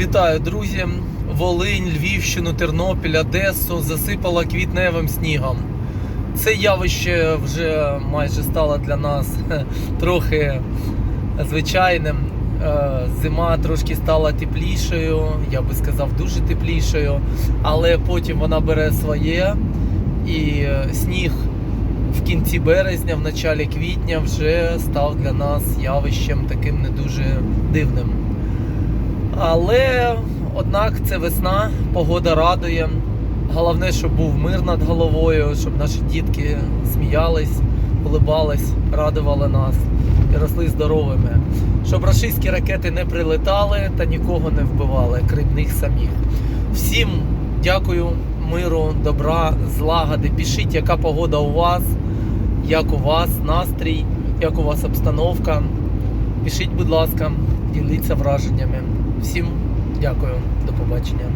Вітаю, друзі! Волинь, Львівщину, Тернопіль, Одесу засипала квітневим снігом. Це явище вже майже стало для нас трохи звичайним. Е, Зима трошки стала теплішою, я би сказав, дуже теплішою, але потім вона бере своє і е, сніг в кінці березня, в началі квітня вже став для нас явищем таким не дуже дивним. Але однак це весна, погода радує. Головне, щоб був мир над головою, щоб наші дітки сміялись, улибались, радували нас і росли здоровими. Щоб рашистські ракети не прилетали та нікого не вбивали, крім них самих. Всім дякую, миру, добра, злагоди. Пишіть, яка погода у вас, як у вас настрій, як у вас обстановка. Пишіть, будь ласка, діліться враженнями. Всім дякую, до побачення.